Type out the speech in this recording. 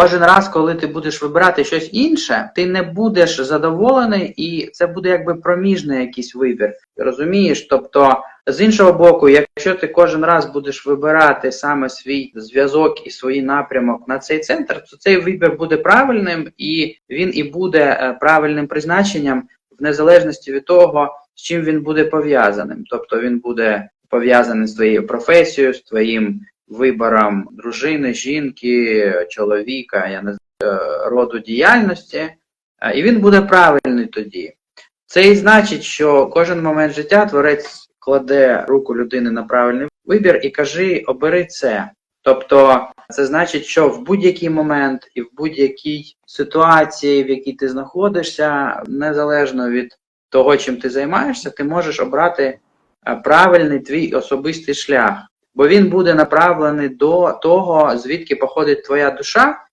кожен раз, коли ти будеш вибирати щось інше, ти не будеш задоволений, і це буде якби проміжний якийсь вибір. Розумієш? Тобто, з іншого боку, якщо ти кожен раз будеш вибирати саме свій зв'язок і свій напрямок на цей центр, то цей вибір буде правильним і він і буде е, правильним призначенням в незалежності від того, з чим він буде пов'язаним. Тобто він буде пов'язаний з твоєю професією, з твоїм вибором дружини, жінки, чоловіка, я не знаю, е, роду діяльності, е, і він буде правильний тоді. Це і значить, що кожен момент життя творець кладе руку людини на правильний вибір і каже, обери це. Тобто, це значить, що в будь-який момент і в будь-якій ситуації, в якій ти знаходишся, незалежно від того, чим ти займаєшся, ти можеш обрати е, правильний твій особистий шлях, бо він буде направлений до того, звідки походить твоя душа,